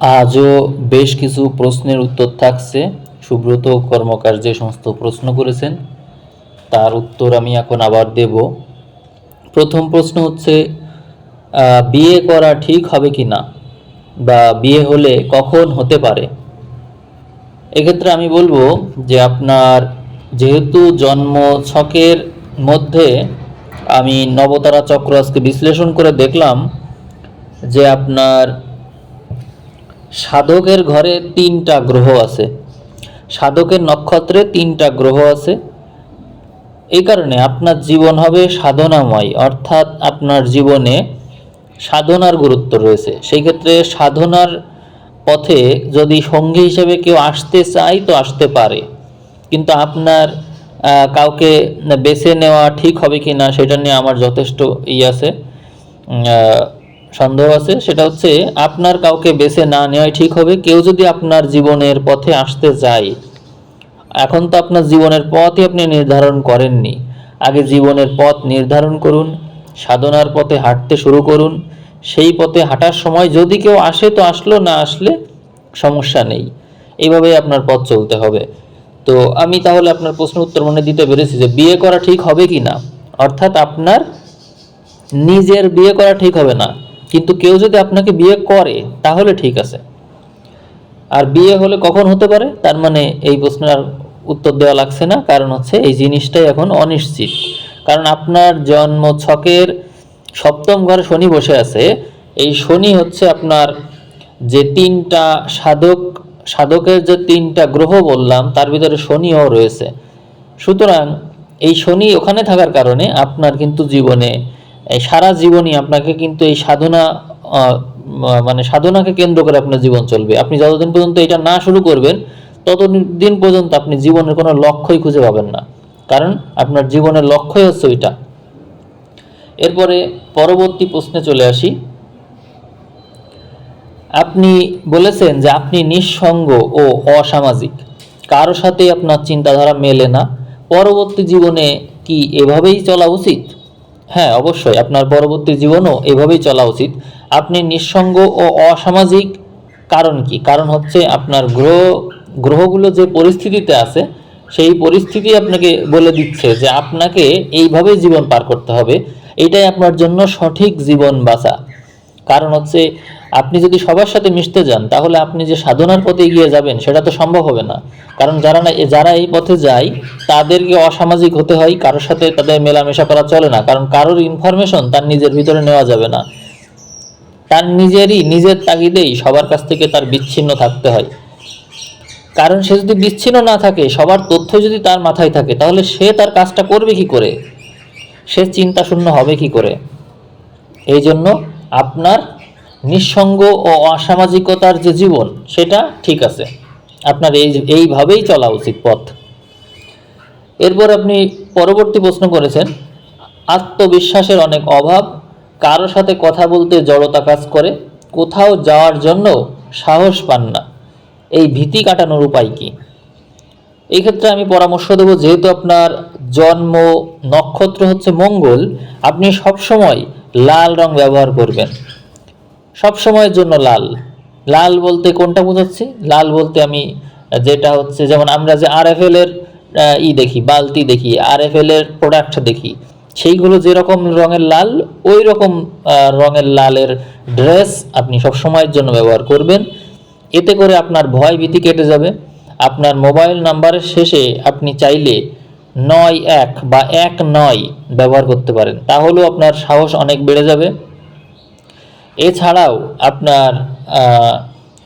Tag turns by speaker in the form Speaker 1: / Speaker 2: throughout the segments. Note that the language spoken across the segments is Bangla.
Speaker 1: আজও বেশ কিছু প্রশ্নের উত্তর থাকছে। সুব্রত কর্মকার যে সমস্ত প্রশ্ন করেছেন। তার উত্তর আমি এখন আবার দেব। প্রথম প্রশ্ন হচ্ছে বিয়ে করা ঠিক হবে কি না? বা বিয়ে হলে কখন হতে পারে? এক্ষেত্রে আমি বলব যে আপনার যেহেতু জন্ম ছকের মধ্যে আমি নবতারা চক্র আজকে বিশ্লেষণ করে দেখলাম যে আপনার সাধকের ঘরে তিনটা গ্রহ আছে। সাধকের নক্ষত্রে তিনটা গ্রহ আছে। এই কারণে আপনার জীবন হবে সাধনাময়, অর্থাৎ আপনার জীবনে সাধনার গুরুত্ব রয়েছে। সেই ক্ষেত্রে সাধনার পথে যদি সঙ্গী হিসেবে কেউ আসতে চায় তো আসতে পারে। কিন্তু আপনার কাউকে বেছে নেওয়া ঠিক হবে কি না সেটা নিয়ে আমার যথেষ্ট ই আছে। সন্দেহ আছে, সেটা হচ্ছে আপনার কাউকে বেছে না নেওয়াই ঠিক হবে, কেউ যদি আপনার জীবনের পথে আসতে চায় এখন তো আপনার জীবনের পথই আপনি নির্ধারণ করেননি। আগে জীবনের পথ নির্ধারণ করুন, সাধনার পথে হাঁটতে শুরু করুন। সেই পথে হাঁটার সময় যদি কেউ আসে তো আসলো, না আসলে সমস্যা নেই। এইভাবেই আপনার পথ চলতে হবে। তো আমি তাহলে আপনার প্রশ্ন উত্তর মনে দিতে পেরেছি যে, বিয়ে করা ঠিক হবে কি না অর্থাৎ আপনার নিজের বিয়ে করা ঠিক হবে না। কিন্তু কেউ যদি আপনাকে বিয়ে করে, তাহলে ঠিক আছে। আর বিয়ে হলে কখন হতে পারে? তার মানে এই প্রশ্নের আর উত্তর দেওয়া লাগছে না। কারণ হচ্ছে এই জিনিসটাই এখন অনিশ্চিত। কারণ আপনার জন্ম ছকের সপ্তম ঘরে শনি বসে আছে। এই শনি হচ্ছে আপনার যে তিনটা সাধক, সাধকের যে তিনটা গ্রহ বললাম, তার ভিতরে শনিও রয়েছে। সুতরাং এই শনি ওখানে থাকার কারণে আপনার কিন্তু জীবনে এই সারা জীবনই আপনাকে কিন্তু এই সাধনা মানে সাধনাকে কেন্দ্র করে আপনার জীবন চলবে। আপনি যতদিন পর্যন্ত এটা না শুরু করবেন, ততদিন পর্যন্ত আপনি জীবনের কোনো লক্ষ্যই খুঁজে পাবেন না। কারণ আপনার জীবনের লক্ষ্যই হচ্ছে ওইটা। এরপরে পরবর্তী প্রশ্নে চলে আসি। আপনি বলেছেন যে আপনি নিঃসঙ্গ ও অসামাজিক। কারও সাথে আপনার চিন্তাধারা মেলে না। পরবর্তী জীবনে কি এভাবেই চলা উচিত? হ্যাঁ অবশ্যই। আপনার পরবর্তী জীবনও এভাবেই চলা উচিত। আপনি নিঃসঙ্গ ও অসামাজিক কারণ কি? কারণ হচ্ছে আপনার গ্রহ, গ্রহগুলো যে পরিস্থিতিতে আছে, সেই পরিস্থিতি আপনাকে বলে দিচ্ছে যে আপনাকে এইভাবে জীবন পার করতে হবে। এটাই আপনার জন্য সঠিক জীবন বাঁচা। কারণ হচ্ছে আপনি যদি সবার সাথে মিশতে যান, তাহলে আপনি যে সাধনার পথে এগিয়ে যাবেন, সেটা তো সম্ভব হবে না। কারণ যারা না, যারা এই পথে যায়, তাদেরকে অসামাজিক হতে হয়, কারোর সাথে তাদের মেলামেশা করা চলে না। কারণ কারোর ইনফরমেশন তার নিজের ভিতরে নেওয়া যাবে না। তার নিজেরই, নিজের তাগিদেই সবার কাছ থেকে তার বিচ্ছিন্ন থাকতে হয়। কারণ সে যদি বিচ্ছিন্ন না থাকে, সবার তথ্য যদি তার মাথায় থাকে, তাহলে সে তার কাজটা করবে কি করে? সে চিন্তা শূন্য হবে কি করে? এই জন্য আপনার নিঃসঙ্গ ও অসামাজিকতার যে জীবন, সেটা ঠিক আছে। আপনার এই এইভাবেই চলা উচিত পথ। এরপর আপনি পরবর্তী প্রশ্ন করেছেন, আত্মবিশ্বাসের অনেক অভাব, কারও সাথে কথা বলতে জড়তা কাজ করে, কোথাও যাওয়ার জন্য সাহস পান না। এই ভীতি কাটানোর উপায় কি? এই ক্ষেত্রে আমি পরামর্শ দেবো, যেহেতু আপনার জন্ম নক্ষত্র হচ্ছে মঙ্গল, আপনি সবসময় লাল রং ব্যবহার করবেন। সব সময়ের জন্য লাল। লাল বলতে কোনটা বোঝাচ্ছি? লাল বলতে আমি যেটা হচ্ছে, যেমন আমরা যে আর এফ এর ই দেখি, বালতি দেখি আর এফ এর প্রোডাক্ট দেখি, সেইগুলো যেরকম রঙের লাল ওই রকম রঙের লালের ড্রেস আপনি সব সময়ের জন্য ব্যবহার করবেন। এতে করে আপনার ভয় ভীতি কেটে যাবে। আপনার মোবাইল নাম্বারের শেষে আপনি চাইলে নয় এক বা এক নয় ব্যবহার করতে পারেন। তাহলেও আপনার সাহস অনেক বেড়ে যাবে। এছাড়াও আপনার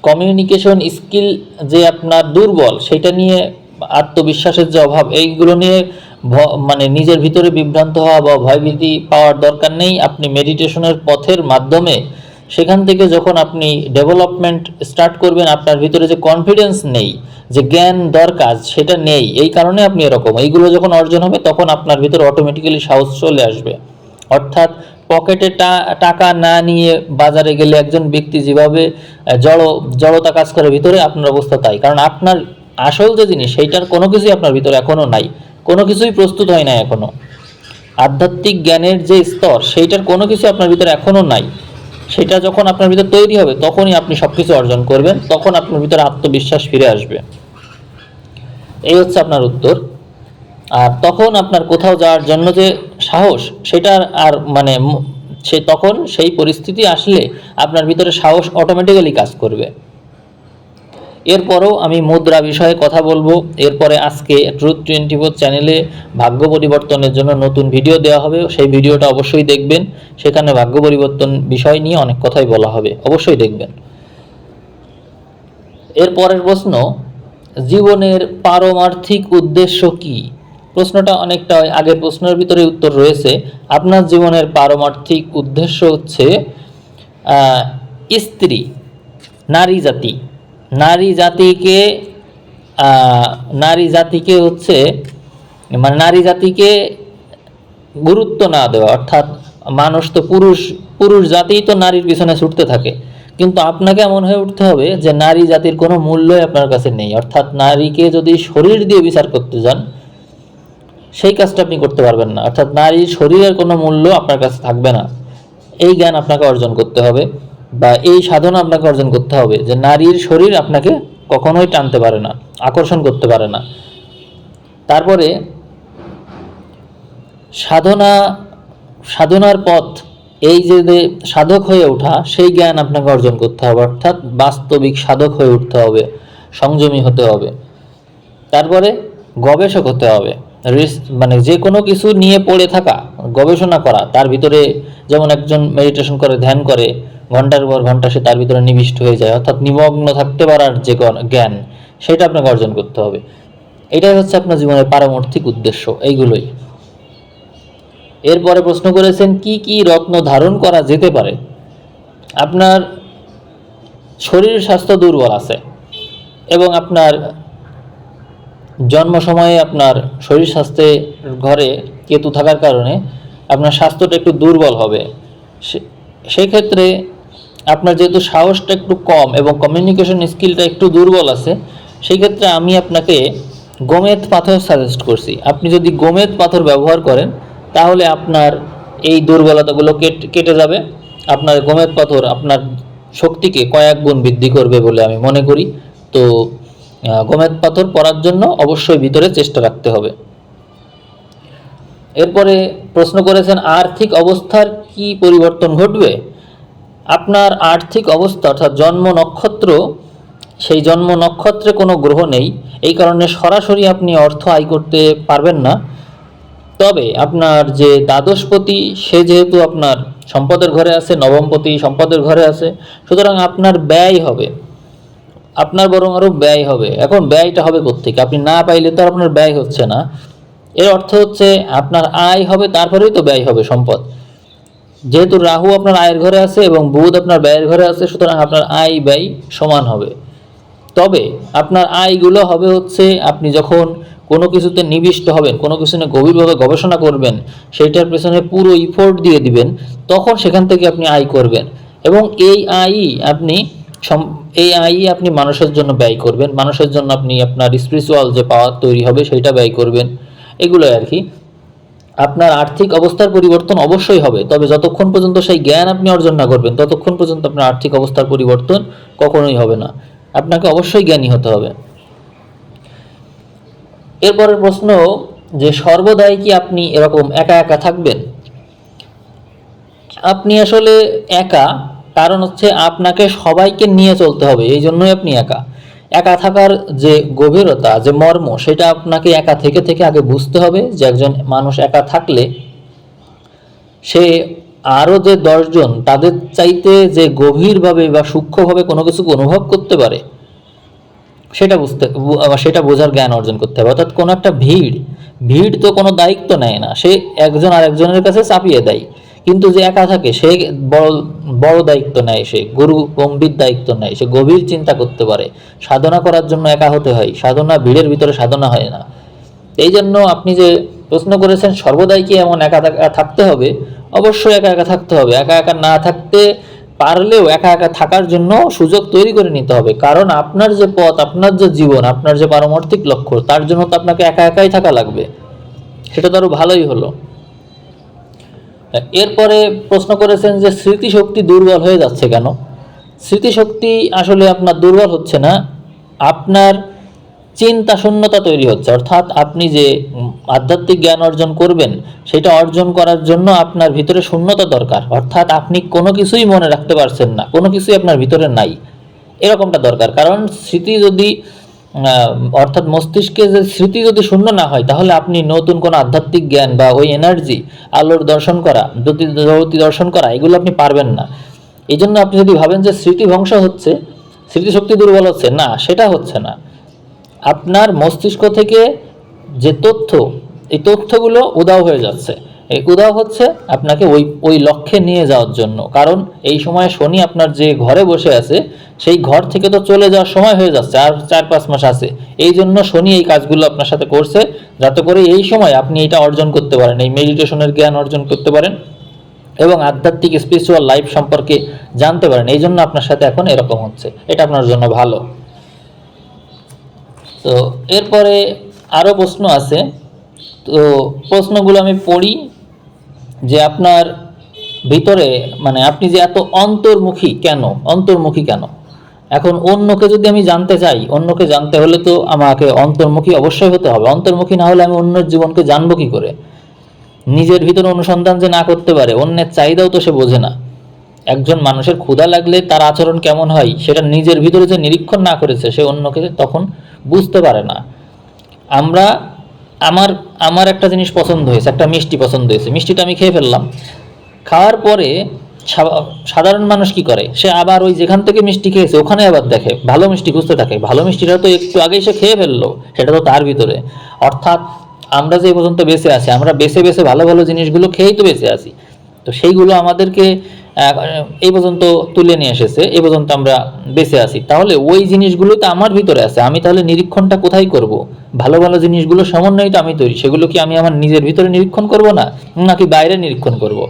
Speaker 1: কমিউনিকেশন স্কিল যে আপনার দুর্বল, সেটা নিয়ে আত্মবিশ্বাসের যে অভাব, এইগুলো নিয়ে মানে নিজের ভিতরে বিভ্রান্ত হওয়া বা ভয়ভীতি পাওয়ার দরকার নেই। আপনি মেডিটেশনের পথের মাধ্যমে সেখান থেকে যখন আপনি ডেভেলপমেন্ট স্টার্ট করবেন, আপনার ভিতরে যে কনফিডেন্স নেই, যে জ্ঞান দরকার, সেটা নেই। এই কারণে আপনি এরকম। এইগুলো যখন অর্জন হবে, তখন আপনার ভিতরে অটোমেটিক্যালি সাহস চলে আসবে। অর্থাৎ পকেটে টাকা না নিয়ে বাজারে গেলে একজন ব্যক্তি যেভাবে জড়, জড়তা কাজ করে ভিতরে আপনার অবস্থা তাই। কারণ আপনার আসল যে জিনিস, সেইটার কোনো কিছুই আপনার ভিতরে এখনও নাই। কোনো কিছুই প্রস্তুত হয় না এখনও। আধ্যাত্মিক জ্ঞানের যে স্তর, সেইটার কোনো কিছু আপনার ভিতরে এখনও নাই। সেটা যখন আপনার ভিতর তৈরি হবে, তখনই আপনি সব কিছু অর্জন করবেন, তখন আপনার ভিতরে আত্মবিশ্বাস ফিরে আসবে। এই হচ্ছে আপনার উত্তর। আর তখন আপনার কোথাও যাওয়ার জন্য যে সাহস, সেটা আর মানে সে তখন সেই পরিস্থিতি আসলে আপনার ভিতরে সাহস অটোমেটিক্যালি কাজ করবে। এরপরও আমি মুদ্রা বিষয়ে কথা বলব। এরপরে আজকে ট্রুথ টোয়েন্টি ফোর চ্যানেলে ভাগ্য পরিবর্তনের জন্য নতুন ভিডিও দেওয়া হবে। সেই ভিডিওটা অবশ্যই দেখবেন। সেখানে ভাগ্য পরিবর্তন বিষয় নিয়ে অনেক কথাই বলা হবে। অবশ্যই দেখবেন। এরপরের প্রশ্ন, জীবনের পারমার্থিক উদ্দেশ্য কি? প্রশ্নটা অনেকটা আগের প্রশ্নের ভিতরে উত্তর রয়েছে। আপনার জীবনের পারমার্থিক উদ্দেশ্য হচ্ছে স্ত্রী, নারী জাতি। নারী জাতিকে নারী জাতিকে হচ্ছে মানে নারী জাতিকে গুরুত্ব না দেওয়া, অর্থাৎ মানুষ তো পুরুষ পুরুষ জাতিই তো নারীর পিছনে ছুটতে থাকে। কিন্তু আপনাকে এমন হয়ে উঠতে হবে যে নারী জাতির কোনো মূল্যই আপনার কাছে নেই। অর্থাৎ নারীকে যদি শরীর দিয়ে বিচার করতে যান সেই কাজটা আপনি করতে পারবেন না। অর্থাৎ নারীর শরীরের কোনো মূল্য আপনার কাছে থাকবে না। এই জ্ঞান আপনাকে অর্জন করতে হবে বা এই সাধনা আপনাকে অর্জন করতে হবে যে নারীর শরীর আপনাকে কখনোই টানতে পারে না, আকর্ষণ করতে পারে না। তারপরে সাধনা, সাধনার পথ, এই যে সাধক হয়ে ওঠা, সেই জ্ঞান আপনাকে অর্জন করতে হবে। অর্থাৎ বাস্তবিক সাধক হয়ে উঠতে হবে, সংযমী হতে হবে। তারপরে গবেষক হতে হবে। মানে যে কোনো কিছু নিয়ে পড়ে থাকা, গবেষণা করা, তার ভিতরে যেমন একজন মেডিটেশন করে, ধ্যান করে, ঘণ্টার পর ঘণ্টা সে তার ভিতরে নিবিষ্ট হয়ে যায়, অর্থাৎ নিমগ্ন থাকতে পারার যে জ্ঞান- সেটা আপনাকে অর্জন করতে হবে। এটাই হচ্ছে আপনার জীবনের পারমার্থিক উদ্দেশ্য, এইগুলোই। এরপরে প্রশ্ন করেছেন, কি কি রত্ন ধারণ করা যেতে পারে? আপনার শরীর স্বাস্থ্য দুর্বল আছে এবং আপনার জন্ম সময়ে আপনার শরীর স্বাস্থ্যের ঘরে কেতু থাকার কারণে আপনার স্বাস্থ্যটা একটু দুর্বল হবে। সেই ক্ষেত্রে আপনার যেহেতু সাহসটা একটু কম এবং কমিউনিকেশন স্কিলটা একটু দুর্বল আছে সেই ক্ষেত্রে আমি আপনাকে গোমেদ পাথর সাজেস্ট করছি। আপনি যদি গোমেদ পাথর ব্যবহার করেন, তাহলে আপনার এই দুর্বলতাগুলো কেট- যাবে। আপনার গোমেদ পাথর আপনার শক্তিকে কয়েক গুণ বৃদ্ধি করবে বলে আমি মনে করি। তো গোমেদ পাথর পরার জন্য অবশ্যই ভিতরে চেষ্টা রাখতে হবে। এরপরে প্রশ্ন করেছেন, আর্থিক অবস্থার কি পরিবর্তন ঘটবে? আপনার আর্থিক অবস্থা অর্থাৎ জন্ম নক্ষত্র, সেই জন্ম নক্ষত্রে কোনো গ্রহ নেই। এই কারণে সরাসরি আপনি অর্থ আয় করতে পারবেন না। তবে আপনার যে দ্বাদশপতি, সে যেহেতু আপনার সম্পদের ঘরে আছে, নবমপতি সম্পদের ঘরে আছে, সুতরাং আপনার ব্যয় হবে। আপনার বরং আরও ব্যয় হবে। এখন ব্যয়টা হবে কোত্থেকে? আপনি না পাইলে তো আর আপনার ব্যয় হচ্ছে না। এর অর্থ হচ্ছে আপনার আয় হবে, তারপরেই তো ব্যয় হবে সম্পদ। যেহেতু রাহু আপনার আয়ের ঘরে আছে এবং বুধ আপনার ব্যয়ের ঘরে আছে, সুতরাং আপনার আয় ব্যয় সমান হবে। তবে আপনার আয়গুলো হবে হচ্ছে আপনি যখন কোনো কিছুতে নিবিষ্ট হবেন, কোনো কিছু নিয়ে গভীরভাবে গবেষণা করবেন, সেইটার পেছনে পুরো ইফোর্ট দিয়ে দিবেন, তখন সেখান থেকে আপনি আয় করবেন। এবং এই আয়ই আপনি এই আয়ই আপনি মানুষের জন্য ব্যয় করবেন, মানুষের জন্য আপনি আপনার স্পিরিচুয়াল যে পাওয়ার তৈরি হবে সেইটা ব্যয় করবেন এগুলোই আর কি। আপনার আর্থিক অবস্থার পরিবর্তন অবশ্যই হবে, তবে যতক্ষণ পর্যন্ত সেই জ্ঞান আপনি অর্জন না করবেন, ততক্ষণ পর্যন্ত আপনার আর্থিক অবস্থার পরিবর্তন কখনোই হবে না। আপনাকে অবশ্যই জ্ঞানী হতে হবে। এরপরের প্রশ্ন, যে সর্বদাই কি আপনি এরকম একা একা থাকবেন? আপনি আসলে একা কারণ হচ্ছে আপনাকে সবাইকে নিয়ে চলতে হবে, এই জন্যই আপনি একা। একা থাকার যে গভীরতা, যে মর্ম, সেটা আপনাকে একা থেকে থেকে আগে বুঝতে হবে যে একজন মানুষ একা থাকলে সে আরও যে দশজন, তাদের চাইতে যে গভীরভাবে বা সূক্ষ্মভাবে কোনো কিছুকে অনুভব করতে পারে, সেটা বুঝতে, সেটা বোঝার জ্ঞান অর্জন করতে হবে। অর্থাৎ কোনো একটা ভিড় ভিড় তো কোনো দায়িত্ব নেয় না। সে একজন আরেকজনের কাছে চাপিয়ে দেয়। কিন্তু যে একা থাকে, সে বড় বড় দায়িত্ব নেয় সে, গুরু গম্ভীর দায়িত্ব নেয়, সে গভীর চিন্তা করতে পারে। সাধনা করার জন্য একা হতে হয়, সাধনা ভিড়ের ভিতরে সাধনা হয় না। এই জন্য আপনি যে প্রশ্ন করেছেন, সর্বদাই কি এমন একা থাকা- থাকতে হবে? অবশ্যই একা একা থাকতে হবে। একা একা না থাকতে পারলেও একা একা থাকার জন্য সুযোগ তৈরি করে নিতে হবে। কারণ আপনার যে পথ, আপনার যে জীবন, আপনার যে পারমার্থিক লক্ষ্য, তার জন্য তো আপনাকে একা একাই থাকা লাগবে। সেটা তো আরও ভালোই হলো। এরপরে প্রশ্ন করেছেন যে স্মৃতিশক্তি দুর্বল হয়ে যাচ্ছে কেন? স্মৃতিশক্তি আসলে আপনার দুর্বল হচ্ছে না, আপনার চিন্তা শূন্যতা তৈরি হচ্ছে। অর্থাৎ আপনি যে আধ্যাত্মিক জ্ঞান অর্জন করবেন, সেটা অর্জন করার জন্য আপনার ভিতরে শূন্যতা দরকার। অর্থাৎ আপনি কোনো কিছুই মনে রাখতে পারছেন না, কোনো কিছুই আপনার ভিতরে নাই। এরকমটা দরকার। কারণ স্মৃতি যদি অর্থাৎ মস্তিষ্কে যে স্মৃতি যদি শূন্য না হয়, তাহলে আপনি নতুন কোনো আধ্যাত্মিক জ্ঞান বা ওই এনার্জি আলোর দর্শন করা, জ্যোতি দর্শন করা, এগুলো আপনি পারবেন না। এই জন্য আপনি যদি ভাবেন যে স্মৃতি ধ্বংস হচ্ছে স্মৃতিশক্তি দুর্বল হচ্ছে, না, সেটা হচ্ছে না। আপনার মস্তিষ্ক থেকে যে তথ্য, এই তথ্যগুলো উদাও হয়ে যাচ্ছে। এই উদাও হচ্ছে আপনাকে ওই ওই লক্ষ্যে নিয়ে যাওয়ার জন্য। কারণ এই সময় শনি আপনার যে ঘরে বসে আছে, সেই ঘর থেকে তো চলে যাওয়ার সময় হয়ে যাচ্ছে, আর চার পাঁচ মাস আছে। এই জন্য শনি এই কাজগুলো আপনার সাথে করছে, যাতে করে এই সময় আপনি এটা অর্জন করতে পারেন, এই মেডিটেশনের জ্ঞান অর্জন করতে পারেন এবং আধ্যাত্মিক স্পিরিচুয়াল লাইফ সম্পর্কে জানতে পারেন। এই জন্য আপনার সাথে এখন এরকম হচ্ছে। এটা আপনার জন্য ভালো। তো এরপরে আরও প্রশ্ন আছে। তো প্রশ্নগুলো আমি পড়ি যে আপনার ভিতরে মানে আপনি যে এত অন্তর্মুখী কেন? অন্তর্মুখী কেন? এখন অন্যকে যদি আমি জানতে চাই, অন্যকে জানতে হলে তো আমাকে অন্তর্মুখী অবশ্যই হতে হবে। অন্তর্মুখী না হলে আমি অন্যের জীবনকে জানব কি করে? নিজের ভিতরে অনুসন্ধান যে না করতে পারে, অন্যের চাহিদাও তো সে বোঝে না। একজন মানুষের ক্ষুধা লাগলে তার আচরণ কেমন হয়, সেটা নিজের ভিতরে যে নিরীক্ষণ না করেছে, সে অন্যকে তখন বুঝতে পারে না। আমরা আমার আমার একটা জিনিস পছন্দ হয়েছে, একটা মিষ্টি পছন্দ হয়েছে। মিষ্টিটা আমি খেয়ে ফেললাম। খাওয়ার পরে সাধারণ মানুষ কি করে? সে আবার ওই যেখান থেকে মিষ্টি খেয়েছে, ওখানে আবার দেখে, ভালো মিষ্টি খুঁজতে থাকে। ভালো মিষ্টিটা তো একটু আগেই সে খেয়ে ফেলল, সেটা তো তার ভিতরে। অর্থাৎ আমরা যে পর্যন্ত বেঁচে আছি, আমরা বেছে বেছে ভালো ভালো জিনিসগুলো খেয়েই তো বেঁচে আছি। তো সেইগুলো আমাদেরকে এই পর্যন্ত তুলে নিয়ে এসেছে, এই পর্যন্ত আমরা বেঁচে আছি। তাহলে ওই জিনিসগুলো তো আমার ভিতরে আছে, আমি তাহলে নিরীক্ষণটা কোথায় করব? ভালো ভালো জিনিসগুলো সমন্বয় তো আমি তৈরি, সেগুলো কি আমি আমার নিজের ভিতরে নিরীক্ষণ করব না, নাকি বাইরে নিরীক্ষণ করব?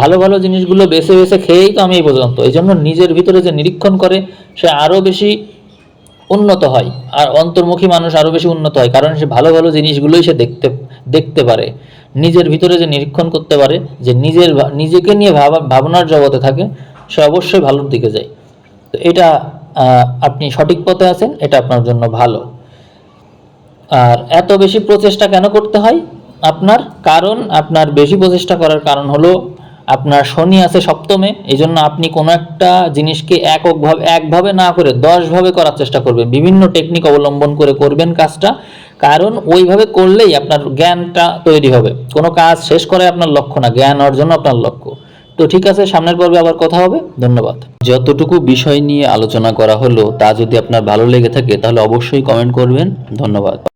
Speaker 1: ভালো ভালো জিনিসগুলো বেছে বেছে খেয়েই তো আমি এই পর্যন্ত। এই জন্য নিজের ভিতরে যে নিরীক্ষণ করে, সে আরও বেশি উন্নত হয়। আর অন্তর্মুখী মানুষ আরও বেশি উন্নত হয়, কারণ সে ভালো ভালো জিনিসগুলোই সে দেখতে দেখতে পারে। নিজের ভিতরে যে নিরীক্ষণ করতে পারে, যে নিজের নিজেকে নিয়ে ভাবা, ভাবনার জগতে থাকে, সে অবশ্যই ভালোর দিকে যায়। তো এটা আপনি সঠিক পথে আছেন, এটা আপনার জন্য ভালো। আর এত বেশি প্রচেষ্টা কেন করতে হয়? আপনার কারণ, আপনার বেশি প্রচেষ্টা করার কারণ হলো আপনার শনি আছে সপ্তমে এই জন্য আপনি কোনো একটা জিনিসকে এককভাবে, একভাবে না করে দশভাবে করার চেষ্টা করবেন। বিভিন্ন টেকনিক অবলম্বন করে করবেন কাজটা, কারণ ওইভাবে করলেই আপনার জ্ঞানটা তৈরি হবে। কোনো কাজ শেষ করে আপনার লক্ষ্য না, জ্ঞান অর্জন আপনার লক্ষ্য। তো ঠিক আছে, সামনের পর্বে আবার কথা হবে। ধন্যবাদ। যতটুকু বিষয় নিয়ে আলোচনা করা হলো, তা যদি আপনার ভালো লেগে থাকে, তাহলে অবশ্যই কমেন্ট করবেন। ধন্যবাদ।